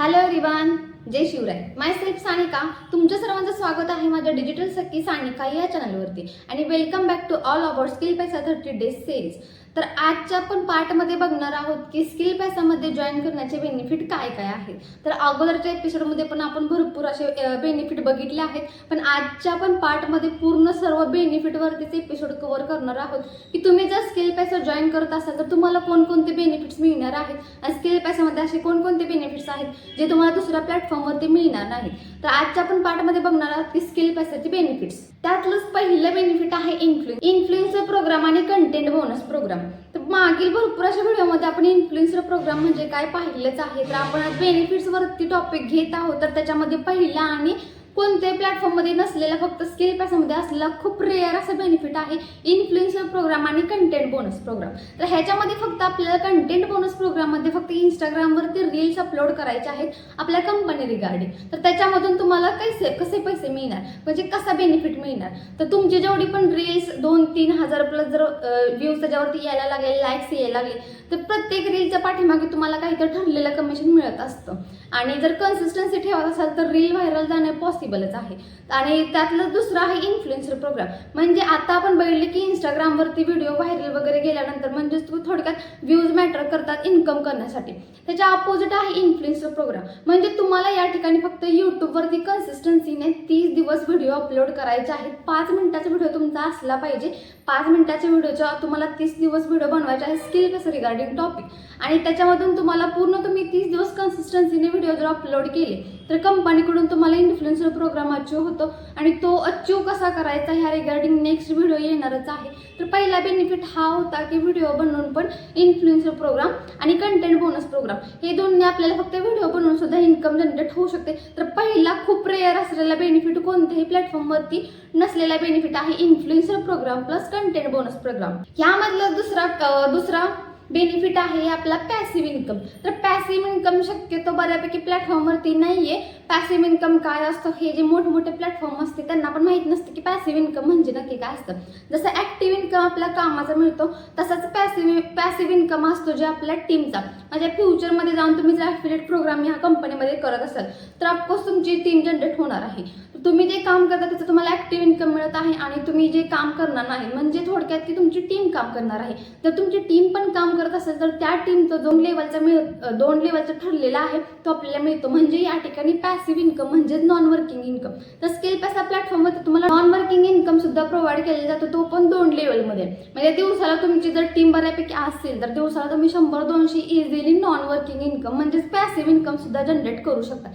Hello everyone जय Shivray. Myself Sanika तुमच्या सर्वांचं स्वागत आहे माझ्या डिजिटल सखी सानिका या चॅनलवरती आणि welcome back to all about skill Paisa thirty days sales तर आजच्या आपण पार्टमध्ये बघणार आहोत की स्किल पॅसामध्ये जॉईन करण्याचे बेनिफिट काय काय आहेत. तर अगोदरच्या एपिसोडमध्ये पण आपण भरपूर असे बेनिफिट बघितले आहेत. पण आजच्या पण पार्टमध्ये पूर्ण सर्व बेनिफिटवरतीच एपिसोड कव्हर करणार आहोत. की तुम्ही जर स्किल पॅसा जॉईन करत असाल तर तुम्हाला कोणकोणते बेनिफिट्स मिळणार आहेत? आणि स्किल पॅसामध्ये असे कोणकोणते बेनिफिट्स आहेत जे तुम्हाला दुसऱ्या प्लॅटफॉर्मवरती मिळणार नाही तर आजच्या आपण पार्टमध्ये बघणार आहोत की स्किल पॅसाचे बेनिफिट्स त्यातलंच पहिलं बेनिफिट आहे इन्फ्लुएन्स इन्फ्लुएन्सर प्रोग्राम आणि कंटेंट बोनस प्रोग्राम तर मागील भरपूर अशा व्हिडिओमध्ये आपण इन्फ्लुएन्सर प्रोग्राम म्हणजे काय पाहिलंच आहे. तर आपण आज बेनिफिट्स वरती टॉपिक घेत आहोत. तर त्याच्यामध्ये पहिला आणि कोणत्याही प्लॅटफॉर्ममध्ये नसलेला फक्त स्किल पॅसमध्ये असलेला खूप रेअर असा बेनिफिट आहे इन्फ्लुएन्सर प्रोग्राम आणि कंटेंट बोनस प्रोग्राम तर ह्याच्यामध्ये फक्त आपल्याला कंटेंट बोनस प्रोग्राममध्ये फक्त इंस्टाग्रामवरती रील्स अपलोड करायचे आहेत आपल्या कंपनी रिगार्डिंग तर त्याच्यामधून तुम्हाला कसे कसे पैसे मिळणार? म्हणजे कसा बेनिफिट मिळणार? तर तुमची जेवढी पण रील्स दोन तीन हजार प्लस जर व्ह्यूज त्याच्यावरती यायला लागले लाईक्स यायला लागले तर प्रत्येक रीलच्या पाठीमागे तुम्हाला काहीतरी ठरलेलं कमिशन मिळत असतं. आणि जर कन्सिस्टन्सी ठेवत असाल तर रील व्हायरल जाणं पॉसिबलच आहे. आणि त्यातलं दुसरं आहे इन्फ्लुएन्सर प्रोग्राम म्हणजे आता आपण बघितले की इंस्टाग्रामवरती व्हिडिओ व्हायरल वगैरे गेल्यानंतर म्हणजेच तू थोडक्यात व्ह्यूज मॅटर करतात इन्कम करण्यासाठी. त्याच्या अपोजिट आहे इन्फ्लुएन्सर प्रोग्राम म्हणजे तुम्हाला या ठिकाणी फक्त यूट्यूबवरती कन्सिस्टन्सीने तीस दिवस व्हिडिओ अपलोड करायचे आहेत. पाच मिनिटाचा व्हिडिओ तुमचा असला पाहिजे. पाच मिनिटाच्या व्हिडिओच्या तुम्हाला तीस दिवस व्हिडिओ बनवायचे आहे स्किल कसं रिगार्डिंग टॉपिक आणि त्याच्यामधून तुम्हाला पूर्ण तुम्ही तीस दिवस कन्सिस्टन्सीने व्हिडिओ जर अपलोड केले तर कंपनीकडून तुम्हाला इन्फ्लुएन्सर प्रोग्राम अचीव होतो. आणि तो अचीव कसा करायचा ह्या रिगार्डिंग नेक्स्ट व्हिडिओ येणारच आहे. तर पहिला बेनिफिट हा होता की व्हिडिओ बनवून पण इन्फ्लुएन्सर प्रोग्राम आणि कंटेंट बोनस प्रोग्राम हे दोन्ही आपल्याला फक्त व्हिडिओ बनवून सुद्धा इन्कम जनरेट होऊ शकते. तर पहिला खूप रेअर असलेला बेनिफिट कोणत्याही प्लॅटफॉर्मवरती नसलेला बेनिफिट आहे influencer program plus content bonus program यामधला दुसरा दुसरा बेनिफिट आहे आपला पॅसिव्ह इन्कम तर पॅसिव्ह इन्कम शक्यतो बऱ्यापैकी प्लॅटफॉर्मवरती नाही आहे पॅसिव्ह इन्कम काय असतं? हे जे मोठमोठे प्लॅटफॉर्म असते त्यांना पण माहीत नसते की पॅसिव्ह इन्कम म्हणजे नक्की काय असतं. जसं ऍक्टिव्ह इन्कम आपल्या कामाचा मिळतो तसाच पॅसिव्ह पॅसिव्ह इन्कम असतो जे आपल्या टीमचा म्हणजे फ्युचरमध्ये जाऊन तुम्ही जर ॲफिलेट प्रोग्राम ह्या कंपनीमध्ये करत असाल तर ऑफकोर्स तुमची टीम जनरेट होणार आहे. तुम्ही जे काम करता त्याचं तुम्हाला ऍक्टिव्ह इन्कम मिळत आहे आणि तुम्ही जे काम करणार नाही म्हणजे थोडक्यात की तुमची टीम काम करणार आहे. जर तुमची टीम पण काम करत असेल तर त्या टीमचं दोन लेवलचा मिळ दोन लेवलचा ठरलेला आहे तो आपल्याला मिळतो. म्हणजे या ठिकाणी पॅसिव्ह इन्कम म्हणजेच नॉन वर्किंग इन्कम तर स्किल पैसा प्लॅटफॉर्मवर तुम्हाला नॉन वर्किंग इन्कम सुद्धा प्रोव्हाइड केला जातो तो पण दोन लेवलमध्ये म्हणजे दिवसाला तुमची जर टीम बऱ्यापैकी असेल तर दिवसाला तुम्ही शंभर दोनशे इझिली नॉन वर्किंग इन्कम म्हणजेच पॅसिव्ह इन्कम सुद्धा जनरेट करू शकता.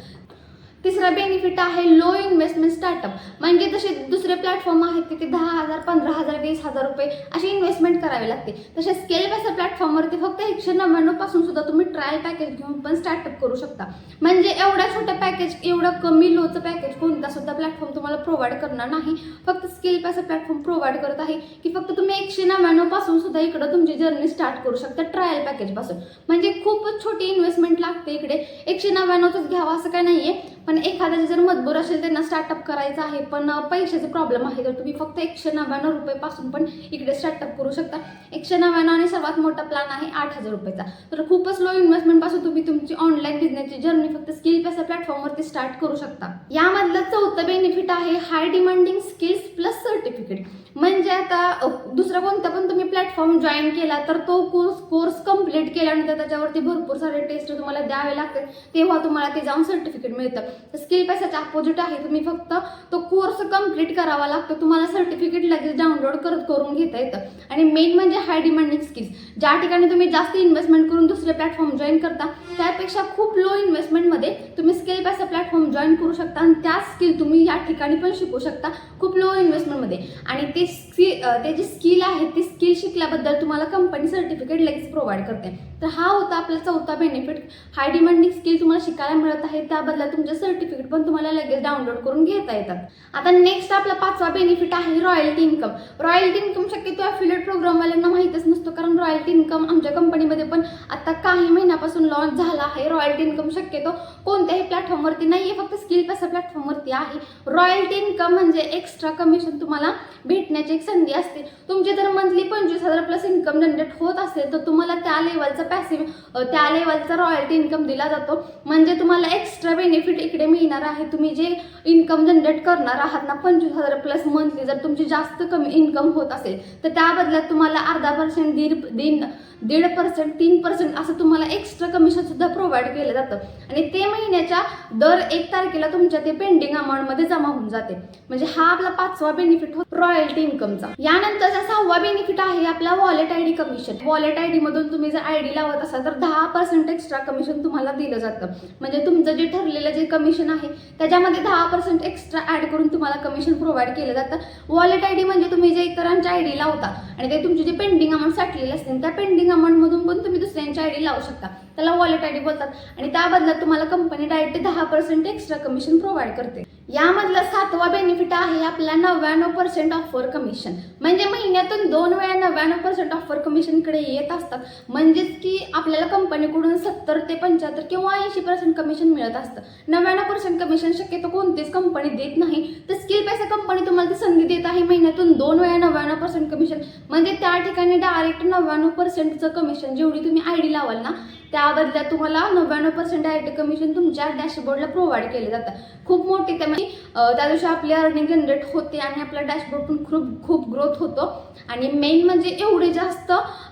तिसरा बेनिफिट आहे लो इन्व्हेस्टमेंट स्टार्टअप म्हणजे जसे दुसरे प्लॅटफॉर्म आहेत तिथे दहा हजार पंधरा हजार वीस हजार रुपये अशी इन्व्हेस्टमेंट करावी लागते. तसे स्केल बेसर प्लॅटफॉर्मवरती फक्त एकशे नव्याण्णवपासून सुद्धा तुम्ही ट्रायल पॅकेज घेऊन पण स्टार्टअप करू शकता. म्हणजे एवढ्या छोट्या पॅकेज एवढं कमी लोचं पॅकेज कोणता सुद्धा प्लॅटफॉर्म तुम्हाला प्रोव्हाइड करणार नाही. फक्त स्किल बेसर प्लॅटफॉर्म प्रोव्हाइड करत आहे की फक्त तुम्ही एकशे नव्याण्णवपासून सुद्धा इकडं तुमची जर्नी स्टार्ट करू शकता ट्रायल पॅकेजपासून म्हणजे खूपच छोटी इन्व्हेस्टमेंट लागते इकडे. एकशे नव्याण्णवच घ्यावं असं काय नाहीये पण पण एखाद्याचे जर मजबूर असेल त्यांना स्टार्टअप करायचं आहे पण पैशाचे प्रॉब्लेम आहे तर तुम्ही फक्त एकशे नव्याण्णव रुपयेपासून पण इकडे स्टार्टअप करू शकता. एकशे नव्याण्णव आणि सर्वात मोठा प्लॅन आहे आठ हजार रुपयाचा. तर खूपच लो इन्व्हेस्टमेंटपासून तुम्ही तुमची ऑनलाईन बिझनेसची जर्नी फक्त स्किल पैसा प्लॅटफॉर्मवरती स्टार्ट करू शकता. यामधलं चौथं बेनिफिट आहे high demanding skills plus certificate म्हणजे आता दुसरा कोणता पण तुम्ही प्लॅटफॉर्म जॉईन केला तर तो कोर्स कोर्स कंप्लीट केल्यानंतर त्याच्यावरती भरपूर सारे टेस्ट तुम्हाला द्यावे लागतात. तेव्हा तुम्हाला ते जाऊन सर्टिफिकेट मिळतं. स्किल पैसाच्या अपोजिट आहे तुम्ही फक्त तो कोर्स कंप्लीट करावा लागतो. तुम्हाला सर्टिफिकेट लगेच डाउनलोड करत करून घेता येतं. आणि मेन म्हणजे हाय डिमांडिंग स्किल्स ज्या ठिकाणी तुम्ही जास्त इन्व्हेस्टमेंट करून दुसरे प्लॅटफॉर्म जॉईन करता त्यापेक्षा खूप लो इन्व्हेस्टमेंटमध्ये तुम्ही स्किल पैसा प्लॅटफॉर्म जॉईन करू शकता. आणि त्या स्किल तुम्ही या ठिकाणी पण शिकू शकता खूप लो इन्व्हेस्टमेंटमध्ये आणि ते स्किल ते जी स्किल आहे ती स्किल शिकल्याबद्दल तुम्हाला कंपनी सर्टिफिकेट लगेच प्रोव्हाइड करते. तर हा होता आपला चौथा बेनिफिट हाय डिमांडिंग स्किल तुम्हाला शिकायला मिळत आहे त्याबद्दल तुमचे सर्टिफिकेट पण तुम्हाला लगेच डाउनलोड करून घेता येतात. आता नेक्स्ट आपला पाचवा बेनिफिट आहे रॉयल्टी इन्कम रॉयल्टी इन्कम शक्यतो अफिलेट प्रोग्रामवाल्यांना माहीतच नसतो कारण रॉयल्टी इन्कम आमच्या कंपनीमध्ये पण आता काही महिन्यापासून लॉन्च झाला आहे. रॉयल्टी इन्कम शक्यतो कोणत्याही प्लॅटफॉर्मवरती नाही आहे फक्त स्किल पैसा प्लॅटफॉर्मवरती आहे. रॉयल्टी इन्कम म्हणजे एक्स्ट्रा कमिशन तुम्हाला भेटणार शिकण्याची एक संधी असते. तुमची जर मंथली पंचवीस हजार प्लस इन्कम जनरेट होत असेल तर तुम्हाला त्या लेवलचा पॅसिव्ह त्या लेवलचा रॉयल्टी इन्कम दिला जातो. म्हणजे तुम्हाला एक्स्ट्रा बेनिफिट इकडे मिळणार आहे. तुम्ही जे इन्कम जनरेट करणार आहात ना पंचवीस हजार प्लस मंथली जर तुमची जास्त कमी इन्कम होत असेल तर त्या बदल्यात तुम्हाला अर्धा पर्सेंट दीड दीड दीड पर्सेंट तीन पर्सेंट असं तुम्हाला एक्स्ट्रा कमिशन सुद्धा प्रोव्हाइड केलं जातं. आणि ते महिन्याच्या दर एक तारखेला तुमच्या ते पेंडिंग अमाऊंटमध्ये जमा होऊन जाते. म्हणजे हा आपला पाचवा बेनिफिट होतो. रॉयल्टी इन्कमचा यानंतरचा सहावा बेनिफिट आहे आपला wallet I D commission wallet I D मधून तुम्ही जर आय डी लावत असाल तर दहा पर्सेंट एक्स्ट्रा कमिशन तुम्हाला दिलं जातं. म्हणजे तुमचं जे ठरलेलं जे कमिशन आहे त्याच्यामध्ये दहा पर्सेंट एक्स्ट्रा ऍड करून तुम्हाला कमिशन प्रोव्हाइड केलं जातं. वॉलेट आय डी म्हणजे तुम्ही जे इतरांच्या आय डी लावता आणि ते तुमचे जे पेंडिंग अमाऊंट साठलेले असतील त्या पेंडिंग अमाऊंट मधून पण तुम्ही दुसऱ्यांची आय डी लावू शकता. त्याला वॉलेट आय डी बोलतात आणि त्या बदल्यात तुम्हाला कंपनी डायरेक्ट दहा पर्सेंट एक्स्ट्रा कमिशन प्रोव्हाइड करते. यामधला सातवा बेनिफिट आहे आपला नव्याण्णव पर्सेंट ऑफर कमिशन म्हणजे महिन्यातून दोन वेळा नव्याण्णव पर्सेंट ऑफर कमिशनकडे येत असतात. म्हणजेच की आपल्याला कंपनीकडून सत्तर ते पंच्याहत्तर किंवा ऐंशी पर्सेंट कमिशन मिळत असतं. नव्याण्णव पर्सेंट कमिशन शक्यतो कोणतीच कंपनी देत नाही. तर स्किल पैसा कंपनी तुम्हाला ती संधी देत आहे महिन्यातून दोन वेळा नव्याण्णव पर्सेंट कमिशन म्हणजे त्या ठिकाणी डायरेक्ट नव्याण्णव पर्सेंटचं कमिशन जेवढी तुम्ही आय डी लावाल ना त्या बदल्यात तुम्हाला नव्याण्णव पर्सेंट डायरेक्ट कमिशन तुमच्या डॅशबोर्डला प्रोव्हाइड केलं जातं. खूप मोठी त्या म्हणजे, अं, त्या दिवशी आपली अर्निंग जनरेट होते आणि आपला डॅशबोर्ड पण खूप खूप ग्रोथ होतो. आणि मेन म्हणजे एवढे जास्त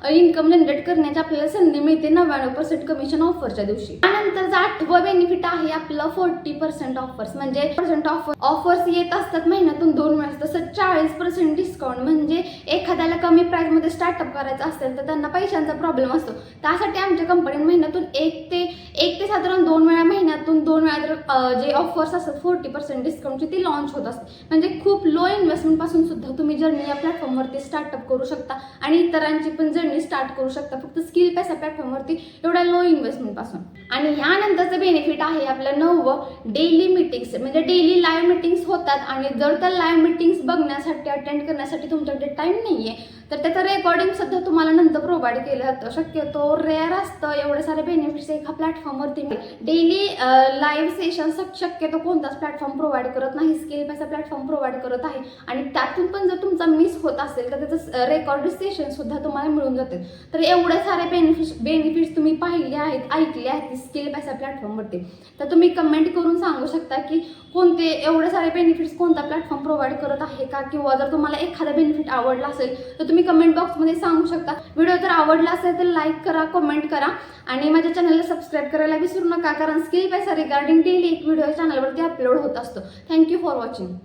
इन्कम जनरेट करण्याची आपल्याला संधी मिळते नव्याण्णव पर्सेंट कमिशन ऑफरच्या दिवशी. त्यानंतरचा आठवं बेनिफिट आहे आपलं फोर्टी पर्सेंट ऑफर्स म्हणजे पर्सेंट ऑफर ऑफर्स येत असतात महिन्यातून दोन वेळेस. तसं चाळीस पर्सेंट डिस्काउंट म्हणजे एखाद्याला कमी प्राईसमध्ये स्टार्टअप करायचं असेल तर त्यांना पैशांचा प्रॉब्लेम असतो. त्यासाठी आमच्या कंपनीने महिन्यातून एक ते एक ते साधारण दोन वेळा महिन्यातून दोन वेळा जर जे ऑफर्स असतात फोर्टी पर्सेंट डिस्काउंटची ती लॉन्च होत असते. म्हणजे खूप लो इन्व्हेस्टमेंटपासून सुद्धा तुम्ही जर्नी या प्लॅटफॉर्मवरती स्टार्टअप करू शकता. आणि इतरांची पण जर्नी स्टार्ट करू शकता. फक्त स्किल पैसा प्लॅटफॉर्मवरती एवढ्या लो इन्व्हेस्टमेंटपासून आणि ह्यानंतरचं बेनिफिट आहे आपलं नववं डेली मिटिंग्स म्हणजे डेली लाईव्ह मिटिंग्स होतात आणि जर त्या लाईव्ह मिटिंग्स बघण्यासाठी अटेंड करण्यासाठी तुमच्याकडे टाइम आहे तर त्याचं रेकॉर्डिंग सुद्धा तुम्हाला नंतर प्रोव्हाइड केलं जातं. शक्यतो रेअर असतं. एवढे सारे बेनिफिट्स एका प्लॅटफॉर्मवरती डेली लाईव्ह सेशन शक्यतो कोणताच प्लॅटफॉर्म प्रोव्हाइड करत नाही. स्किल पैसा प्लॅटफॉर्म प्रोव्हाइड करत आहे. आणि त्यातून पण जर तुमचा मिस होत असेल तर त्याचं रेकॉर्ड सेशन सुद्धा तुम्हाला मिळून जाते तर एवढे सारे बेनिफिट्स बेनिफिट्स तुम्ही पाहिले आहेत ऐकले आहेत स्किल पैसा प्लॅटफॉर्मवरती तर तुम्ही कमेंट करून सांगू शकता की कोणते एवढे सारे बेनिफिट्स कोणता प्लॅटफॉर्म प्रोव्हाइड करत आहे का? किंवा जर तुम्हाला एखादा बेनिफिट आवडला असेल तर तुम्ही कमेंट बॉक्समध्ये सांगू शकता. व्हिडिओ जर आवडला असेल तर लाईक करा कमेंट करा. आणि माझ्या चॅनलला सबस्क्राईब करायला विसरू नका कारण स्किल पैसा रिगार्डिंग डेली एक व्हिडिओ चॅनलवरती अपलोड होत असतो. Thank you for watching